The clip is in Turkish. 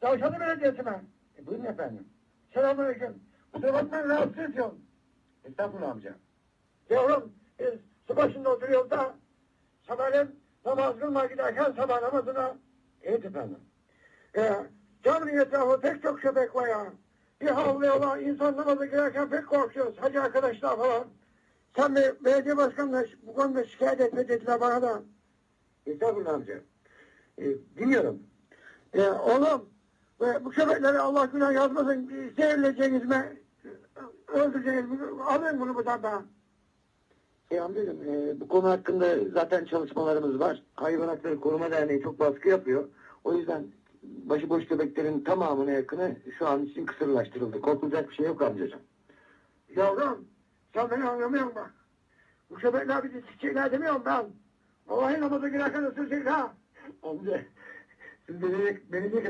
Tavşanlı Belediyesi'ne. E, buyurun efendim. Selamünaleyküm. Kusura bakmayın rahatsız ediyorum. Estağfurullah amca. Yavrum biz su başında oturuyoruz da sabahleyin namaz kılmaya giderken sabah namazına Evet efendim. e, caminin etrafı pek çok köpek var ya. Bir havlıyorlar insan namaza girerken pek korkuyoruz. Hacı arkadaşlar falan. Sen bir belediye başkanına bu konuda şikayet etme dediler bana da. Estağfurullah amca. E, dinliyorum. E, oğlum ve bu köpekleri Allah günah yazmasın zehirleyeceğiniz mi? Öldüreceğiniz mi? Alın bunu buradan da. E, amcacığım e, bu konu hakkında zaten çalışmalarımız var. Hayvan Hakları Koruma Derneği çok baskı yapıyor. O yüzden başıboş köpeklerin tamamına yakını şu an için kısırlaştırıldı. Korkulacak bir şey yok amcacığım. Yavrum sen beni anlamıyorsun bak. Bu köpekler bizi sikecekler demiyorum ben. Vallahi namaza girerken ısıracak ha. Amca siz beni, beni